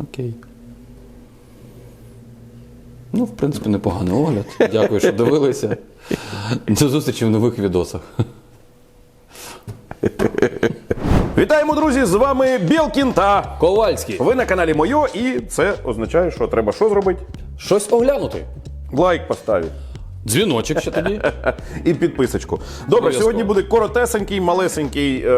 Окей. Ну, в принципі, непоганий огляд. Дякую, що дивилися. До зустрічі в нових відосах. Вітаємо, друзі! З вами Білкін та Ковальський. ви на каналі Мойо, і це означає, що треба що зробити? Щось оглянути. Лайк поставити. Дзвіночок ще тоді. І підписочку. Добре, сьогодні буде коротесенький, малесенький е,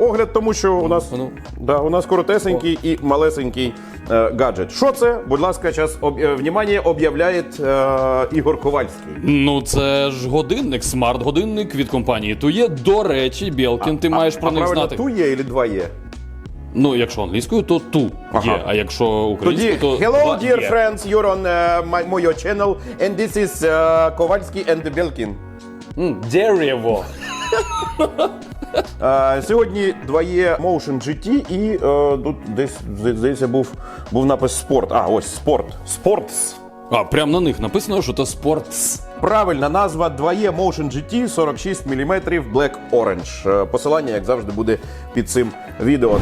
огляд, тому що у нас, ну. да, у нас коротесенький і малесенький е, гаджет. Що це? Будь ласка, час об, е, внимание, об'являє е, Ігор Ковальський. Ну, це ж годинник, смарт-годинник від компанії Тує. До речі, Білкін, ти маєш про а них правильно, знати. ту є два є? Ну, якщо англійською, то ту Ага. є. А якщо Тоді, українською, то hello, два dear є. friends, you're on uh, my, Moyo channel, and this is uh, Ковальський and. М, Дерево. Е, Сьогодні 2E Motion GT і е, тут десь зда- здається був, був напис спорт. А, ось спорт. Спортс. А, прямо на них написано, що це спортс. Правильна назва 2E Motion GT 46 мм Black Orange. Е, Посилання, як завжди, буде під цим відео.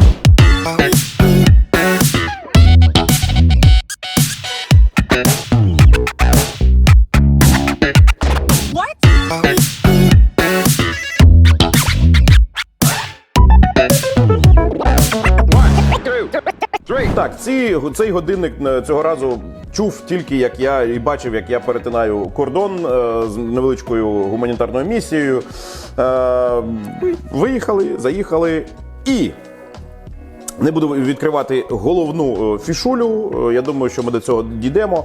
Так, ці, цей годинник е, цього разу чув тільки як я і бачив, як я перетинаю кордон е, з невеличкою гуманітарною місією. Е, виїхали, заїхали і. Не буду відкривати головну е, фішулю. Е, Я думаю, що ми до цього дійдемо.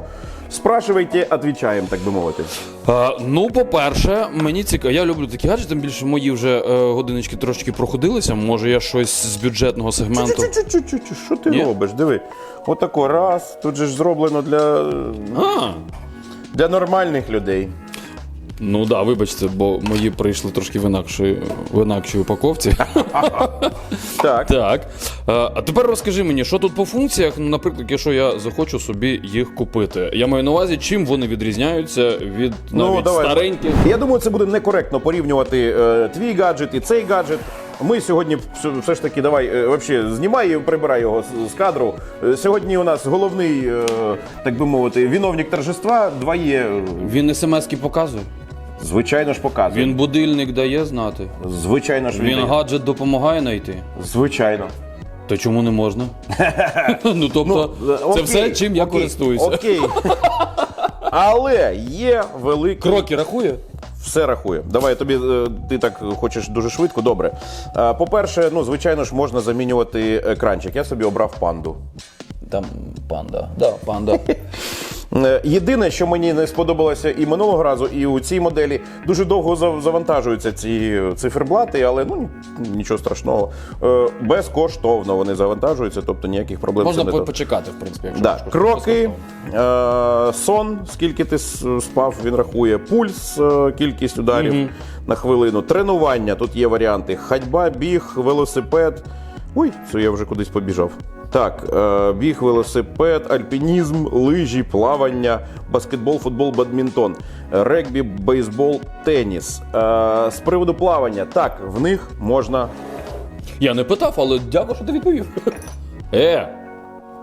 Спрашивайте, відповідаємо, так би мовити. А, ну, по-перше, мені цікаво. Я люблю такі гаджети, тим більше мої вже е, годиночки трошки проходилися. Може, я щось з бюджетного сегменту. Чу-чу-чу-чу, що ти Ні? робиш? Диви. Отако раз. Тут же ж зроблено для, А, для нормальних людей. Ну так, да, вибачте, бо мої прийшли трошки в інакшій, в інакшій упаковці. Так. Так. Е, А тепер розкажи мені, що тут по функціях, ну, наприклад, якщо я захочу собі їх купити. Я маю на увазі, чим вони відрізняються від навіть Ну, давай. стареньких. Я думаю, це буде некоректно порівнювати е, твій гаджет і цей гаджет. Ми сьогодні все, ж таки давай е, вообще знімай і прибирай його з, з кадру. Е, сьогодні у нас головний, е, так би мовити, виновник торжества. Два є. е, Він смс-ки показує. Звичайно ж показує. Він будильник дає знати. Звичайно ж Він віддає. гаджет допомагає знайти. Звичайно. То чому не можна? ну тобто, е, це окей, все, чим я окей, користуюся. Окей. Але є великий. Кроки рахує? Все рахує. Давай тобі е, ти так хочеш дуже швидко. Добре. Е, По-перше, ну звичайно ж можна замінювати екранчик. Я собі обрав панду. Там панда. Да, панда. Е, Єдине, що мені не сподобалося і минулого разу, і у цій моделі дуже довго зав- завантажуються ці циферблати, але ну нічого страшного. Е, Безкоштовно вони завантажуються, тобто ніяких проблем Можна не почекати, в принципі, якщо Да. Кроки, е, сон, скільки ти спав, він рахує, пульс, е, кількість ударів на хвилину, тренування. Тут є варіанти: ходьба, біг, велосипед. Ой, це я вже кудись побіжав. Так, е, біг, велосипед, альпінізм, лижі, плавання, баскетбол, футбол, бадмінтон, регбі, бейсбол, теніс. Е, з приводу плавання, так, в них можна Я не питав, але дякую, що ти відповів. Е,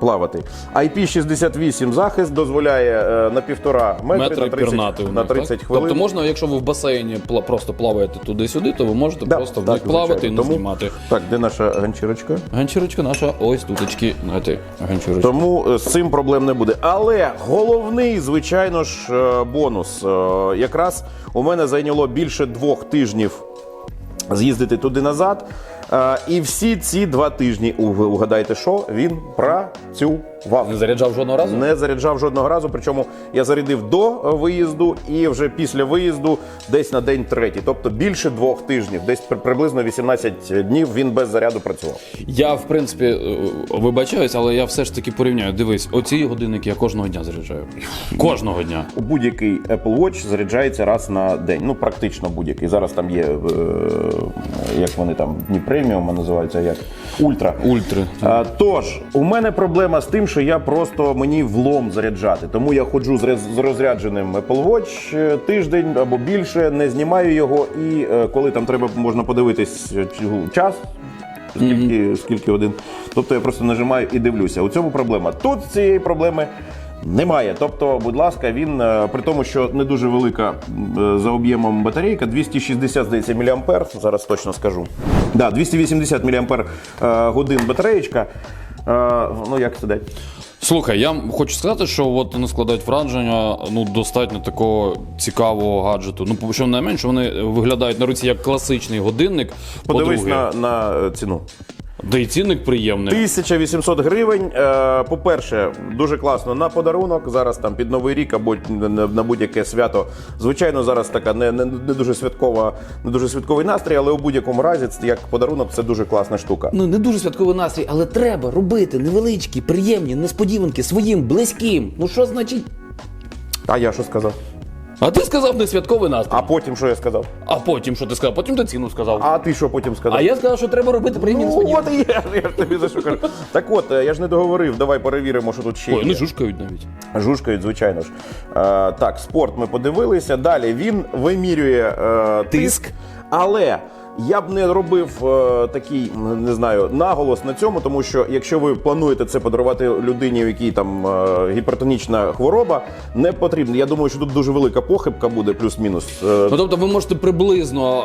плавати. IP68 захист дозволяє е, на півтора метри, метри на 30, пірнати. у на 30 так? хвилин. Тобто можна, якщо ви в басейні пла- просто плаваєте туди-сюди, то ви можете Да, просто в так, них плавати звичайно. і не Тому- знімати. Так, де наша ганчірочка? Ганчірочка наша, ось туточки, знаєте, ганчірочка. Тому е, з цим проблем не буде. Але головний, звичайно ж, е, бонус. Е, Якраз у мене зайняло більше двох тижнів з'їздити туди назад. Е, І всі ці два тижні, уг- угадайте, що він працював. Не заряджав жодного разу? Не заряджав жодного разу. Причому я зарядив до е, виїзду і вже після виїзду десь на день третій. Тобто більше двох тижнів, десь приблизно 18 днів він без заряду працював. Я, в принципі, е, вибачаюсь, але я все ж таки порівняю. Дивись, оці годинники я кожного дня заряджаю. Кожного дня. Будь-який Apple Watch заряджається раз на день. Ну, практично будь-який. Зараз там є, е, як вони там, не преміум, а називаються як ультра. Ультри. Тож, у мене проблема з тим, що я просто мені влом заряджати. Тому я ходжу з розрядженим Apple Watch е, тиждень або більше, не знімаю його. І е, коли там треба можна подивитись е, час, скільки, скільки один. Тобто я просто нажимаю і дивлюся. У цьому проблема. Тут цієї проблеми. Немає. Тобто, будь ласка, він при тому, що не дуже велика за об'ємом батарейка, 260, здається, мА, зараз точно скажу. Да, 280 мА годин батареєчка. Е, Ну, як сидить. Слухай, я хочу сказати, що от вони складають враження ну достатньо такого цікавого гаджету. Ну, що найменше вони виглядають на руці як класичний годинник. Подивись По-друге, на, на е, ціну. Да і цінник приємний. 1800 гривень. Е, По-перше, дуже класно на подарунок. Зараз там під Новий рік або на- на будь-яке свято. Звичайно, зараз така не, не, не дуже святкова, не дуже святковий настрій, але у будь-якому разі, це як подарунок, це дуже класна штука. Ну не дуже святковий настрій, але треба робити невеличкі, приємні несподіванки своїм близьким. Ну що значить? А я що сказав? А ти сказав не святковий настрій. А потім що я сказав? А потім що ти сказав? Потім ти ціну сказав. А ти що потім сказав? А я сказав, що треба робити приємні Ну, несподіванки. от і я, я ж тобі за що кажу. Так от, е, я ж не договорив. Давай перевіримо, що тут ще Ой, є. вони жушкають навіть. Жушкають, звичайно ж. Е, так, спорт ми подивилися. Далі він вимірює е, тиск, але. Я б не робив е, такий, не знаю, наголос на цьому, тому що якщо ви плануєте це подарувати людині, в якій там е, гіпертонічна хвороба, не потрібно. Я думаю, що тут дуже велика похибка буде, плюс-мінус. Е, Ну тобто ви можете приблизно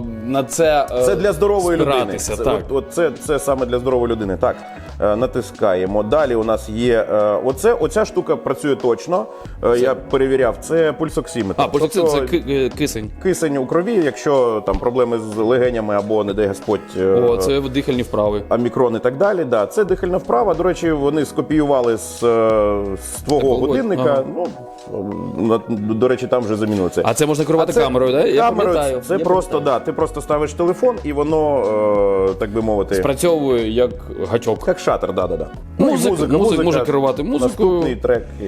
е, на це. е, Це для здорової людини. спиратися, Це, так. От, от це, це саме для здорової людини. Так, натискаємо. Далі у нас є е, оце, оця штука працює точно. Е, Я перевіряв. Це пульсоксиметр. А, це, Тобто це ки- е, кисень. кисень у крові, якщо там проблеми з легенями або не дай Господь. е, О, це дихальні вправи. Омікрон і так далі. Да, це дихальна вправа. До речі, вони скопіювали з, е, з твого Apple годинника. ага. Ну, до речі, там вже замінили це. А це можна керувати Це камерою, так? Я камерою пам'ятаю. Це Я просто да. Ти просто ставиш телефон і воно, е, так би мовити, Спрацьовує як гачок. як шатер, да, да, да. Ну, і Музика, музик може керувати музикою. Наступний трек. і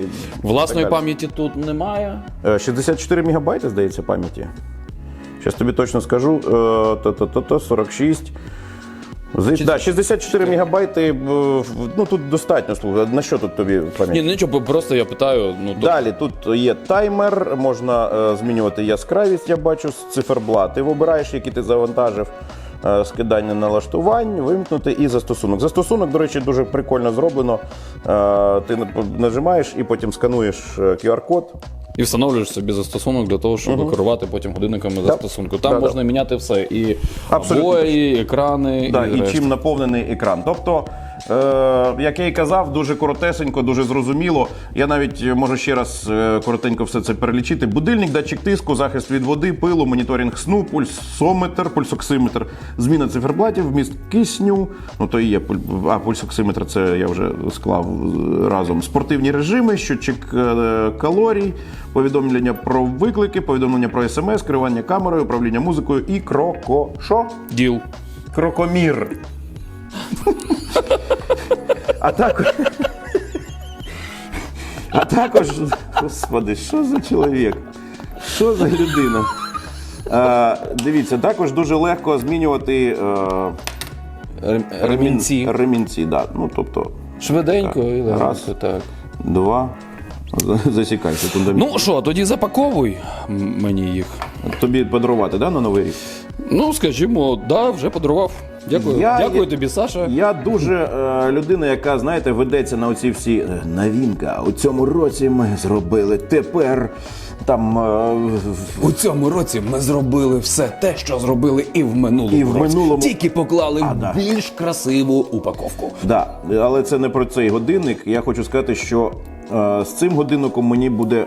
Власної так далі. пам'яті тут немає. Е, 64 мегабайти, здається, пам'яті. Зараз тобі точно скажу. Е, Та-та-та-та, 46. Здається, да, 64 мегабайти. е, в- Ну тут достатньо. слухай. На що тут тобі пам'ять? Ні, ну нічого, просто я питаю. Ну, то- Далі тут є таймер, можна е, змінювати яскравість, я бачу, з циферблат. Ти вибираєш, який ти завантажив. Е, Скидання налаштувань, вимкнути і застосунок. Застосунок, до речі, дуже прикольно зроблено. Е, Ти нажимаєш і потім скануєш е, QR-код. І встановлюєш собі застосунок для того, щоб керувати потім годинниками застосунку. Там Да, да. можна міняти все. І обої, екрани, Да, і, і чим наповнений екран. Тобто, як я і казав, дуже коротесенько, дуже зрозуміло. Я навіть е, можу ще раз е, коротенько все це перелічити. Будильник, датчик тиску, захист від води, пилу, моніторинг сну, пульсометр, пульсоксиметр, зміна циферблатів, вміст кисню. Ну то і є а, пульсоксиметр, це я вже склав е, разом. Спортивні режими, щотчик е, калорій, повідомлення про виклики, повідомлення про смс, керування камерою, управління музикою і кроко. Що? Діл. Крокомір. А також. А також. Господи, що за чоловік? Що за людина? А, дивіться, також дуже легко змінювати е, Рем- Ремінці. ремінці. Да. Ну, тобто, Швиденько і легенько, Раз. так. два. За- Засікай, секундомір. Ну що, тоді запаковуй м- мені їх. Тобі подарувати, да, на новий рік? Ну, скажімо, да, вже подарував. Дякую. Я- Дякую я- тобі, Саша. Я дуже е, людина, яка, знаєте, ведеться на оці всі е, новинка. У цьому році ми зробили тепер там е, У цьому році ми зробили все те, що зробили і в минулому І в році. минулому- Тільки поклали А, да. більш красиву упаковку. да, але це не про цей годинник. Я хочу сказати, що е, з цим годинником мені буде.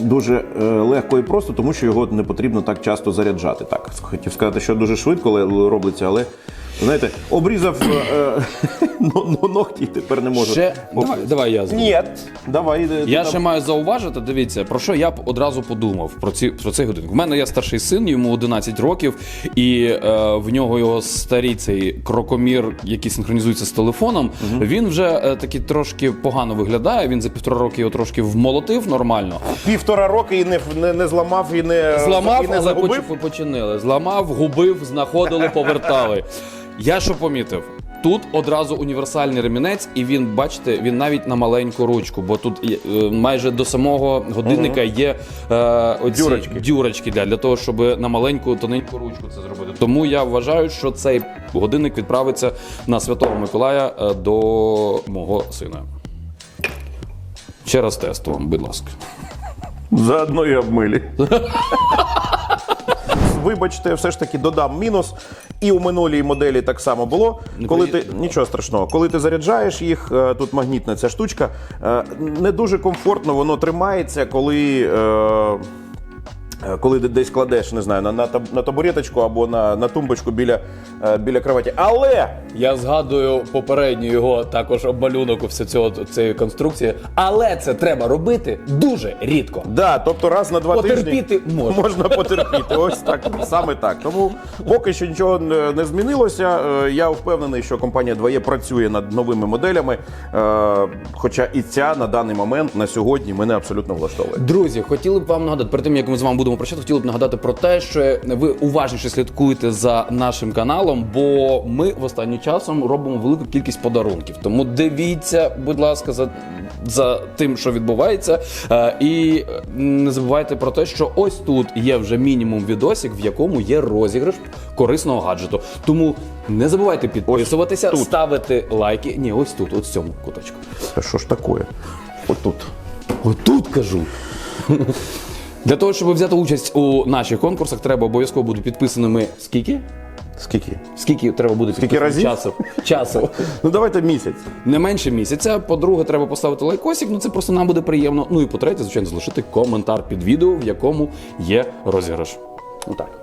Дуже е, легко і просто, тому що його не потрібно так часто заряджати. Так, хотів сказати, що дуже швидко робиться, але знаєте, обрізав е, е, но- но- ногті і тепер не можу. Ще Об- давай, давай я зроблю. Ні, давай. е, ти Я там- ще маю зауважити, дивіться, про що я б одразу подумав про ці про цей годинник. У мене є старший син, йому 11 років, і е, в нього його старий цей крокомір, який синхронізується з телефоном. Він вже е, такий трошки погано виглядає. Він за півтора роки його трошки вмолотив нормально. півтора роки і не, не, не зламав, і не, Зламав, і не але загубив. поч- починили. Зламав, губив, знаходили, повертали. Я що помітив? Тут одразу універсальний ремінець, і він, бачите, він навіть на маленьку ручку, бо тут є, е, майже до самого годинника є е, оці Дюрочки. дюрочки для, для того, щоб на маленьку тоненьку ручку це зробити. Тому я вважаю, що цей годинник відправиться на Святого Миколая е, до мого сина. Ще раз тест вам, будь ласка. Заодно і обмилі. Вибачте, все ж таки додам мінус. І у минулій моделі так само було. Коли ти нічого страшного, коли ти заряджаєш їх, е, тут магнітна ця штучка, е, не дуже комфортно воно тримається, коли. Е, Коли ти десь кладеш, не знаю, на, на, на табуреточку або на, на тумбочку біля, е, біля кроваті. Але Я згадую попередню його також обмалюнок все цього цієї конструкції, але це треба робити дуже рідко. Да, тобто раз на два Потерпіти тижні можна. можна потерпіти. Ось так, саме так. Тому поки що нічого не змінилося. Е, Я впевнений, що компанія 2E працює над новими моделями. Хоча і ця на даний момент на сьогодні мене абсолютно влаштовує. Друзі, хотіли б вам нагадати, перед тим як ми з вами будемо прощати, хотіли б нагадати про те, що ви уважніше слідкуєте за нашим каналом, бо ми в останнім часом робимо велику кількість подарунків. Тому дивіться, будь ласка, за, за тим, що відбувається. Е, і не забувайте про те, що ось тут є вже мінімум відосик, в якому є розіграш корисного гаджету. Тому не забувайте підписуватися, тут. ставити лайки. Ні, ось тут, ось в цьому куточку. Та що ж таке? Отут. Отут кажу. Для того, щоб взяти участь у наших конкурсах, треба обов'язково бути підписаними скільки? Скільки? Скільки треба буде Скільки разів? часу? Часу. Ну давайте місяць. Не менше місяця. По-друге, треба поставити лайкосик, ну це просто нам буде приємно. Ну і по-третє, звичайно, залишити коментар під відео, в якому є розіграш. Отак.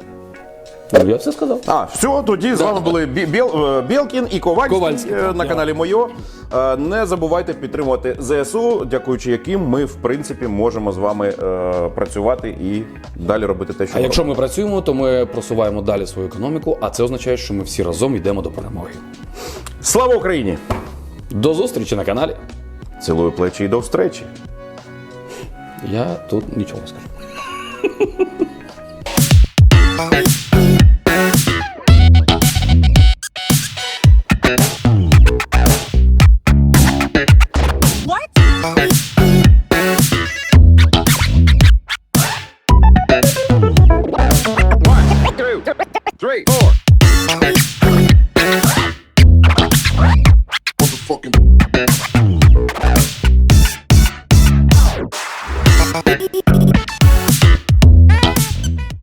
Ну, я все сказав. А, все, тоді з вами були Бі- Біл, е, Білкін і Ковальський, Ковальський, е, на я. каналі Мойо. Е, Не забувайте підтримувати ЗСУ, дякуючи яким ми, в принципі, можемо з вами е, працювати і далі робити те, що А якщо ми працюємо, то ми просуваємо далі свою економіку, а це означає, що ми всі разом йдемо до перемоги. Слава Україні! До зустрічі на каналі. Цілую плечі і до встречі! Я тут нічого не скажу.